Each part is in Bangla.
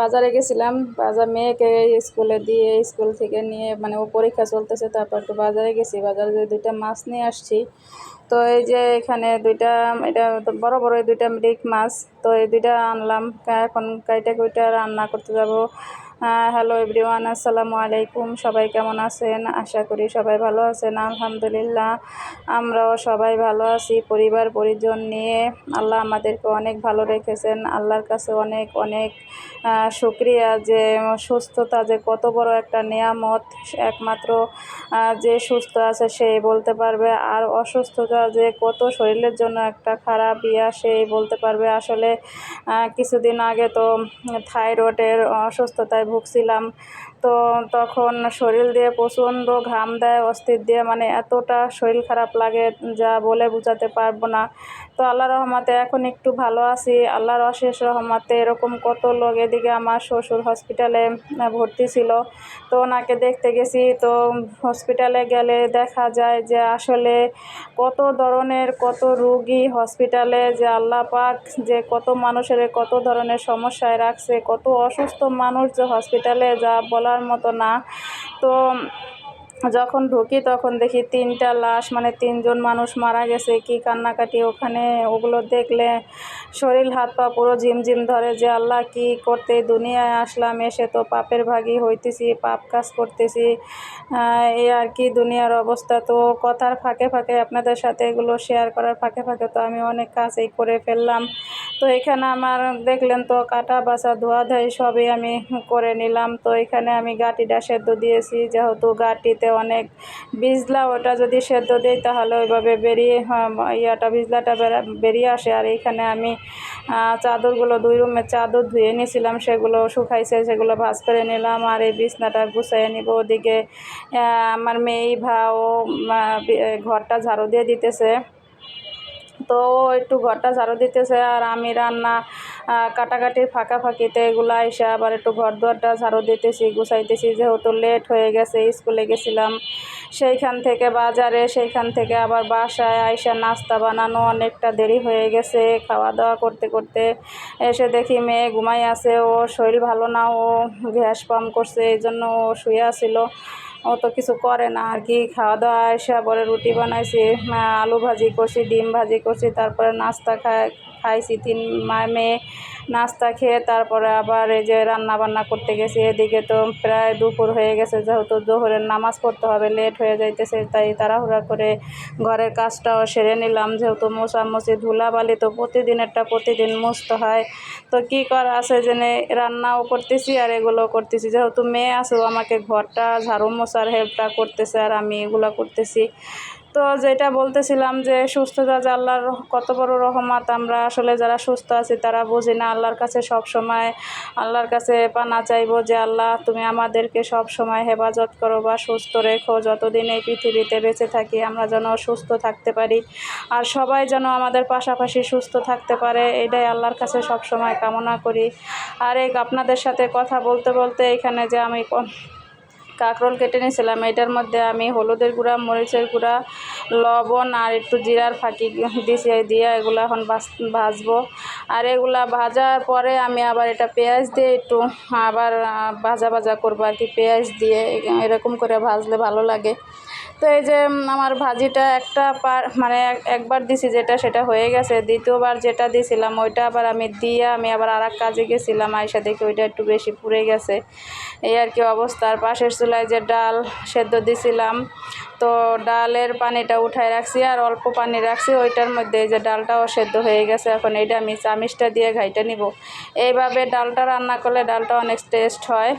বাজারে গেছিলাম, বাজার মেয়েকে স্কুলে দিয়ে স্কুল থেকে নিয়ে মানে ও পরীক্ষা চলতেছে, তারপর একটু বাজারে গেছি। বাজারে যে দুইটা মাছ নিয়ে আসছি, তো এই যে এখানে দুইটা, এটা বড় বড় এই দুইটা মৃগ মাছ, তো এই দুইটা আনলাম। এখন কাইটা কুইটা রান্না করতে যাব। হ্যালো এভরিওয়ান আসসালামু আলাইকুম। সবাই কেমন আছেন? আশা করি সবাই ভালো আছেন, আলহামদুলিল্লাহ। আমরাও সবাই ভালো আছি, পরিবার, পরিজন নিয়ে। আল্লাহ আমাদেরকে অনেক ভালো রেখেছেন। আল্লাহর কাছে অনেক অনেক শুক্রিয়া যে সুস্থতা, যে কত বড় একটা নিয়ামত। একমাত্র যে সুস্থ আছে সেই বলতে পারবে। আর অসুস্থতা যে কত শরীরের জন্য একটা খারাপ ইয়া সেই বলতে পারবে। আসলে কিছুদিন আগে তো থাইরয়েডের অসুস্থতায় ভুগছিলাম। তো তখন শরীর দিয়ে প্রচণ্ড ঘাম দেয়, অস্থির দিয়ে মানে এতটা শরীর খারাপ লাগে, যা বলে বোঝাতে পারব না। তো আল্লাহ রহমতে এখন একটু ভালো আছি। আল্লাহর অশেষ রহমতে এরকম কত লোক এদিকে আমার শ্বশুর হসপিটালে ভর্তি ছিল। তো ওনাকে দেখতে গেছি, তো হসপিটালে গেলে দেখা যায় যে আসলে কত ধরনের, কত রুগী হসপিটালে যে আল্লাহ পাক যে কত মানুষের কত ধরনের সমস্যায় রাখছে, কত অসুস্থ মানুষ যে হসপিটালে যা বলার মতো না। তো যখন ঢুকি তখন দেখি তিনটা লাশ মানে তিনজন মানুষ মারা গেছে। কি কান্নাকাটি ওখানে, ওগুলো দেখলে শরীর, হাত পা পুরো ঝিমঝিম ধরে যে আল্লাহ কি করতে দুনিয়ায় আসলাম, এসে তো পাপের ভাগী হইতেছি, পাপ কাজ করতেছি। এই আর কি দুনিয়ার অবস্থা। তো কথার ফাঁকে ফাঁকে আপনাদের সাথে এগুলো শেয়ার করার ফাঁকে ফাঁকে তো আমি অনেক কাজই করে ফেললাম। তো এখানে আমার দেখলেন তো, কাটা বাসা ধোয়া, ধাই সবই আমি করে নিলাম। তো এখানে আমি গাটিটা সেদ্ধ দিয়েছি। যেহেতু গাটিতে অনেক বিজলা ওটা যদি সেদ্ধ দিই তাহলে ওইভাবে বেরিয়ে ইয়াটা বিজলাটা বেরিয়ে আসে। আর এইখানে আমি চাদরগুলো দুই রুমের চাদর ধুয়ে নিয়েছিলাম, সেগুলো শুকাইছে, সেগুলো ভাজ করে নিলাম। আর এই বিছনাটা গুছাইয়ে নিব ওদিকে। আমার মেয়ে, ভাও ঘরটা ঝাড়ু দিয়ে দিতেছে। তো একটু ঘরটা ঝাড়ু দিতেছে আর আমি রান্না কাটাকাটির ফাঁকা ফাঁকিতে এগুলো এসে আবার একটু ঘর দুয়ারটা ঝাড়ু দিতেছি, গুছাইতেছি। যেহেতু লেট হয়ে গেছে, স্কুলে গেছিলাম। সেইখান থেকে বাজারে, সেইখান থেকে আবার বাসায় আইসা নাস্তা বানানো অনেকটা দেরি হয়ে গেছে। খাওয়া দাওয়া করতে করতে এসে দেখি মেয়ে ঘুমাই আছে ও শরীর ভালো না, ও গ্যাস পাম্প করছে এই জন্য ও শুয়ে আসিল ও তো কিছু করে না আর কি। খাওয়া দাওয়া এসে পরে রুটি বানাইছি আলু ভাজি করছি, ডিম ভাজি করছি, তারপরে নাস্তা খায়, খাইছি তিন মেয়ে। নাস্তা খেয়ে তারপরে আবার এই যে রান্না বান্না করতে গেছি। এদিকে তো প্রায় দুপুর হয়ে গেছে, যেহেতু জোহরের নামাজ পড়তে হবে, লেট হয়ে যাইতেছে, তাই তাড়াহুড়া করে ঘরের কাজটাও সেরে নিলাম। যেহেতু মোছামুছি ধুলাবালি তো প্রতিদিনেরটা প্রতিদিন মুছতে হয়। তো কি করা আছে জেনে রান্নাও করতেছি আর এগুলো করতেছি। যেহেতু মেয়ে আছে আমাকে ঘরটা ঝাড়ু মোছার হেল্পটা করতেছে আর আমি এগুলো করতেছি। তো যেটা বলতেছিলাম যে সুস্থতা যে আল্লাহর কত বড় রহমত, আমরা আসলে যারা সুস্থ আছি তারা বুঝি না, আল্লাহর কাছে সব সময় আল্লাহর কাছে পানা চাইব যে, আল্লাহ তুমি আমাদেরকে সব সময় হেফাজত করো বা সুস্থ রেখো। যতদিন এই পৃথিবীতে বেঁচে থাকি আমরা যেন সুস্থ থাকতে পারি। আর সবাই যেন আমাদের পাশাপাশি সুস্থ থাকতে পারে, এটাই আল্লাহর কাছে সব সময় কামনা করি। আর এক আপনাদের সাথে কথা বলতে বলতে এখানে যে আমি কাঁকরোল কেটে নিয়েছিলাম। এটার মধ্যে আমি হলুদের গুঁড়া, মরিচের গুঁড়া, লবণ আর একটু জিরার ফাঁকি দিছি। দিয়ে এগুলো এখন ভাজবো। আর এগুলা ভাজার পরে আমি আবার এটা পেঁয়াজ দিয়ে একটু আবার ভাজা ভাজা করব আর কি। পেঁয়াজ দিয়ে এরকম করে ভাজলে ভালো লাগে। তো এই যে আমার ভাজিটা একটা পার মানে একবার দিছি যেটা সেটা হয়ে গেছে। দ্বিতীয়বার যেটা দিয়েছিলাম ওইটা আবার আমি দিয়ে আমি আবার আর কাজে গেছিলাম আয়সা দেখি ওইটা একটু বেশি পুড়ে গেছে। এই আর কি অবস্থার পাশের চুলায় যে ডাল সেদ্ধ দিছিলাম, তো ডালের পানিটা উঠায় রাখছি আর অল্প পানি রাখছি। ওইটার মধ্যে এই যে ডালটাও সেদ্ধ হয়ে গেছে। এখন এইটা আমি চামিচটা দিয়ে ঘাইটা নিব। এইভাবে ডালটা রান্না করলে ডালটা অনেক টেস্ট হয়।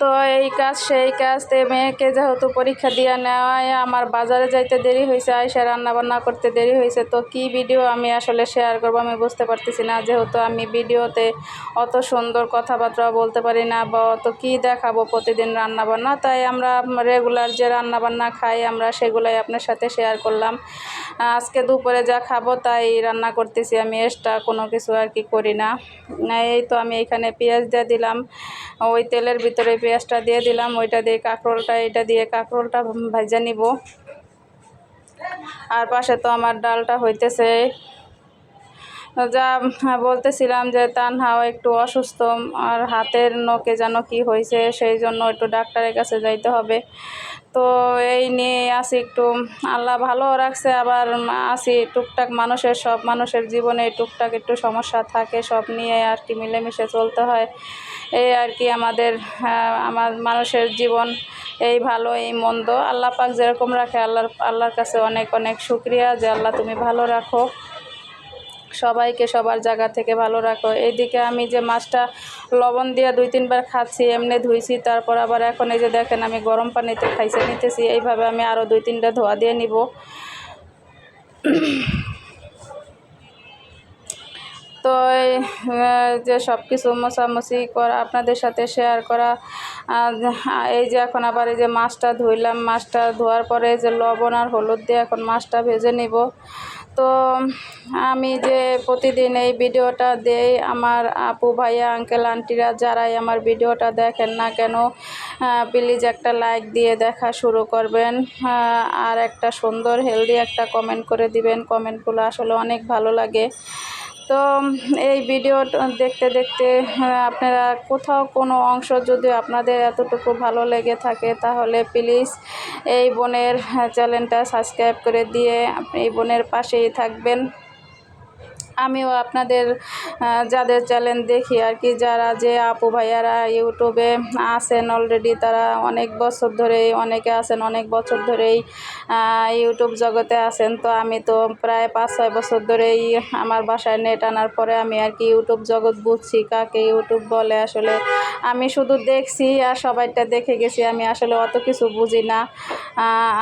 তো এই কাজ, সেই কাজ, তে মেয়েকে যেহেতু পরীক্ষা দিয়ে নেওয়ায় আমার বাজারে যাইতে দেরি হয়েছে আয়সা রান্না বান্না করতে দেরি হয়েছে তো কি ভিডিও আমি আসলে শেয়ার করব আমি বুঝতে পারতেছি না। যেহেতু আমি ভিডিওতে অত সুন্দর কথাবার্তা বলতে পারি না বা অত কী দেখাবো প্রতিদিন রান্না বান্না তাই আমরা রেগুলার যে রান্না বান্না খাই, আমরা সেগুলাই আপনার সাথে শেয়ার করলাম। আজকে দুপুরে যা খাব তাই রান্না করতেছি, আমি এক্সট্রা কোনো কিছু আর কি করি না। এই তো আমি এখানে পেঁয়াজ দিয়ে দিলাম, ওই তেলের ভিতরে পেঁয়াজটা দিয়ে দিলাম, ওইটা দিয়ে কাঁকরোলটা এটা দিয়ে কাঁকরোলটা ভেজে নিব। আর পাশে তো আমার ডালটা হইতেছে যা বলতেছিলাম যে তানহাও একটু অসুস্থ আর হাতের নখে যেন কি হয়েছে সেই জন্য একটু ডাক্তারের কাছে যাইতে হবে। তো এই নিয়ে আসি একটু আল্লাহ ভালো রাখছে আবার আসি টুকটাক মানুষের সব মানুষের জীবনে টুকটাক একটু সমস্যা থাকে সব নিয়ে আর কি মিলেমিশে চলতে হয়। এই আর কি আমাদের আহ, আমার মানুষের জীবন এই ভালো এই মন্দ। আল্লাহ পাক যেরকম রাখে আল্লাহর আল্লাহর কাছে অনেক অনেক শুক্রিয়া যে আল্লাহ তুমি ভালো রাখো। সবাইকে সবার জায়গা থেকে ভালো রাখো। এইদিকে আমি যে মাছটা লবণ দিয়ে দুই, তিনবার খাচ্ছি, এমনি ধুইছি, তারপর আবার এখন এই যে দেখেন আমি গরম পানিতে খাইছে, নিতেছি। এইভাবে আমি আরও দুই, তিনটা ধোয়া দিয়ে নিব। তো যে সব কিছু মোছামুছি করা, আপনাদের সাথে শেয়ার করা এই যে এখন আবার এই যে মাছটা ধুইলাম, মাছটা ধোয়ার পরে যে লবণ আর হলুদ দিয়ে এখন মাছটা ভেজে নিব। তো আমি যে প্রতিদিন এই ভিডিওটা দেই, আমার আপু ভাইয়া আঙ্কেল আন্টিরা যারাই আমার ভিডিওটা দেখেন না কেন প্লিজ একটা লাইক দিয়ে দেখা শুরু করবেন। আর একটা সুন্দর হেলদি একটা কমেন্ট করে দিবেন। কমেন্টগুলো আসলে অনেক ভালো লাগে। তো, এই ভিডিও দেখতে দেখতে আপনারা কোথাও কোনো অংশ যদি আপনাদের এতটুকু ভালো লেগে থাকে, তাহলে প্লিজ এই বোনের চ্যানেলটা সাবস্ক্রাইব করে দিয়ে আপনি এই বোনের পাশেই থাকবেন। আমিও আপনাদের যাদের চ্যানেল দেখি আর কি, যারা যে আপু ভাইয়ারা ইউটিউবে আছেন অলরেডি তারা অনেক বছর ধরেই, অনেকে আছেন অনেক বছর ধরেই ইউটিউব জগতে আছেন। তো আমি তো প্রায় পাঁচ, ছয় বছর ধরেই আমার বাসায় নেট আনার পরে আমি আর কি ইউটিউব জগৎ বুঝছি, কাকে ইউটিউব বলে আসলে। আমি শুধু দেখছি আর সবাইটা দেখে গেছি, আমি আসলে অত কিছু বুঝি না।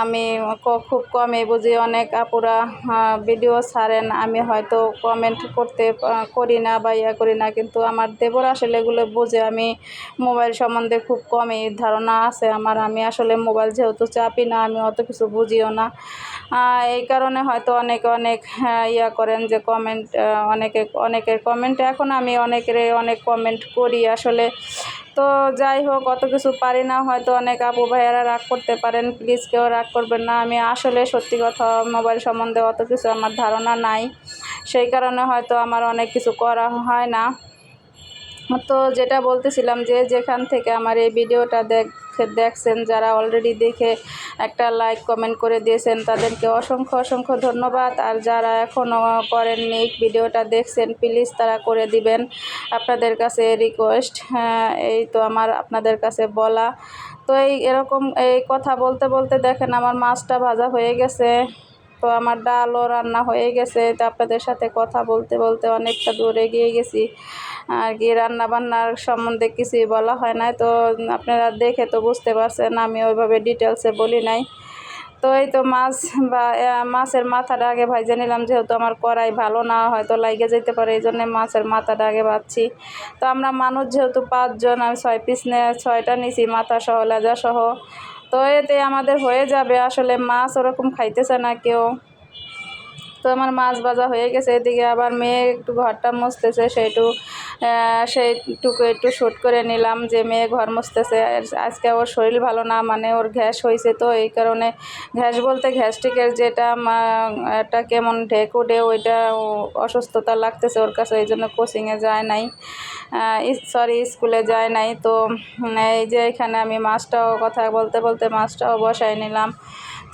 আমি খুব কমই বুঝি, অনেক আপুরা ভিডিও ছাড়েন, আমি হয়তো কমেন্ট করতে করি না বা ইয়া করি না। কিন্তু আমার দেবর আসলে এগুলো বোঝে আমি মোবাইল সম্বন্ধে খুব কমই ধারণা আছে আমার। আমি আসলে মোবাইল যেহেতু চাপি না, আমি অত কিছু বুঝিও না। এই কারণে হয়তো অনেকে অনেক ইয়া করেন যে কমেন্ট অনেকে, অনেকের কমেন্ট এখন আমি অনেকের অনেক কমেন্ট করি আসলে। তো যাই হোক, অত কিছু পারি না। হয়তো অনেক আপু ভাইয়ারা রাগ করতে পারেন। প্লিজ কেউ রাগ করবেন না। আমি আসলে সত্যি কথা মোবাইল সম্বন্ধে অত কিছু আমার ধারণা নাই। সেই কারণে হয়তো আমার অনেক কিছু করা হয় না। তো যেটা বলতেছিলাম যে, যেখান থেকে আমার এই ভিডিওটা দেখ দেখছেন, যারা অলরেডি দেখে একটা লাইক কমেন্ট করে দিয়েছেন, তাদেরকে অসংখ্য অসংখ্য ধন্যবাদ। আর যারা এখনও করেননি ভিডিওটা দেখছেন প্লিজ তারা করে দিবেন। আপনাদের কাছে রিকোয়েস্ট হ্যাঁ এই তো আমার আপনাদের কাছে বলা। তো এই এরকম এই কথা বলতে বলতে দেখেন, আমার মাছটা ভাজা হয়ে গেছে। তো আমার ডালও রান্না হয়ে গেছে। তো আপনাদের সাথে কথা বলতে বলতে অনেকটা দূর এগিয়ে গেছি। আর কি রান্না বান্নার সম্বন্ধে কিছুই বলা হয় নাই। তো আপনারা দেখে তো বুঝতে পারছেন, আমি ওইভাবে ডিটেলসে বলি নাই। তো এই তো মাছ বা মাছের মাথাটা আগে ভাইজে নিলাম, যেহেতু আমার কড়াই ভালো না, হয়তো লাইগে যেতে পারে, এই জন্যে মাছের মাথাটা আগে ভাজছি। তো আমরা মানুষ যেহেতু পাঁচজন, আমি ছয় পিস নে, ছয়টা নিছি মাথা সহ লেজা সহ তো এতে আমাদের হয়ে যাবে, আসলে মাছ ওরকম খাইতেছে না কেউ। তো আমার মাছ ভাজা হয়ে গেছে, এদিকে আবার মেয়ে একটু ঘরটা মুছতেছে সেইটু সেইটুকু একটু শ্যুট করে নিলাম যে মেয়ে ঘর মুছতেছে। আর আজকে ওর শরীর ভালো না মানে ওর গ্যাস হয়েছে তো, এই কারণে গ্যাস বলতে গ্যাস্ট্রিকের যেটা একটা কেমন ঢেকুডে ওইটা অসুস্থতা লাগতেছে ওর কাছে এই জন্য কোচিংয়ে যায় নাই। সরি স্কুলে যায় নাই। তো এই যে এখানে আমি মাছটাও কথা বলতে বলতে মাছটাও বসাই নিলাম।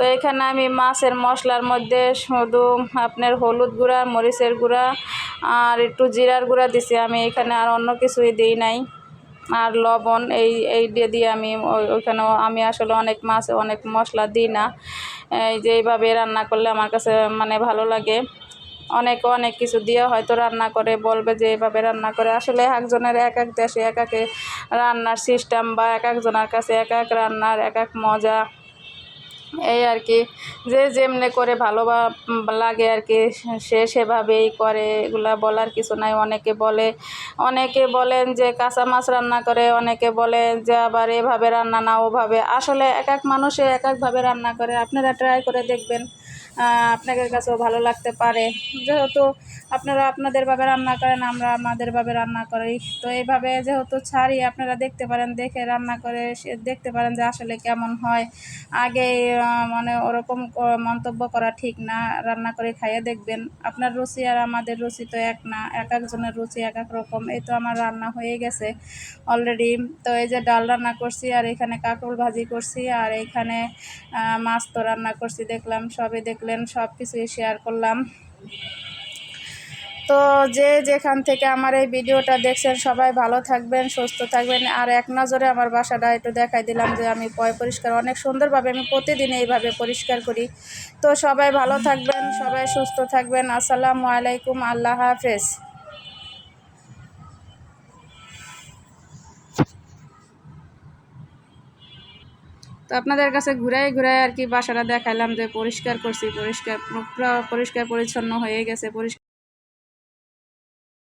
তো এখানে আমি মাছের মশলার মধ্যে শুধু আপনার হলুদ গুঁড়া, মরিচের গুঁড়া আর একটু জিরার গুঁড়া দিছি। আমি এখানে আর অন্য কিছুই দিই নাই। আর লবণ, এই এই দিয়ে আমি ওই- ওইখানে আমি আসলে অনেক মাছ, অনেক মশলা দিই না। এই যে এইভাবে রান্না করলে আমার কাছে মানে ভালো লাগে। অনেকে অনেক কিছু দিয়ে হয়তো রান্না করে, বলবে যে এইভাবে রান্না করে। আসলে একজনের এক এক দেশে এক এক রান্নার সিস্টেম বা এক একজনের কাছে এক এক রান্নার এক এক মজা। এই আর কি। যে যেমনে করে ভালো লাগে আর কি, সে সেভাবেই করে। এগুলা বলার কিছু নাই। অনেকে বলে, অনেকে বলেন যে কাঁচা মাছ রান্না করে, অনেকে বলে যে আবার এভাবে রান্না না, ওভাবে। আসলে এক এক মানুষে এক একভাবে রান্না করে। আপনারা ট্রাই করে দেখবেন। আপনাদের কাছেও ভালো লাগতে পারে। যেহেতু আপনারা আপনাদেরভাবে রান্না করেন, আমরা আমাদেরভাবে রান্না করি। তো এইভাবে যেহেতু ছাড়ি, আপনারা দেখতে পারেন, দেখে রান্না করে দেখতে পারেন যে আসলে কেমন হয়। আগে মানে ওরকম মন্তব্য করা ঠিক না, রান্না করে খাইয়ে দেখবেন। আপনার রুচি আর আমাদের রুচি তো এক না, এক একজনের রুচি এক এক রকম। এই তো আমার রান্না হয়ে গেছে অলরেডি তো এই যে ডাল রান্না করছি, আর এখানে কাঁকরোল ভাজি করছি, আর এইখানে মাছ তো রান্না করছি, দেখলাম সবই দেখলেন সব কিছুই শেয়ার করলাম। তো যে যেখান থেকে আমার এই ভিডিওটা দেখছেন, সবাই ভালো থাকবেন, সুস্থ থাকবেন। আর এক নজরে আমার বাসাটা একটু দেখাই দিলাম যে আমি পয় পরিষ্কার, অনেক সুন্দরভাবে আমি প্রতিদিন এইভাবে পরিষ্কার করি। তো সবাই ভালো থাকবেন, সবাই সুস্থ থাকবেন। আসসালামু আলাইকুম, আল্লাহ হাফেজ। তো আপনাদের কাছে ঘুরাই ঘুরাই আর কি বাসাটা দেখালাম যে পরিষ্কার করছি, পরিষ্কার, পুরো পরিষ্কার পরিচ্ছন্ন হয়ে গেছে, পরিষ্কার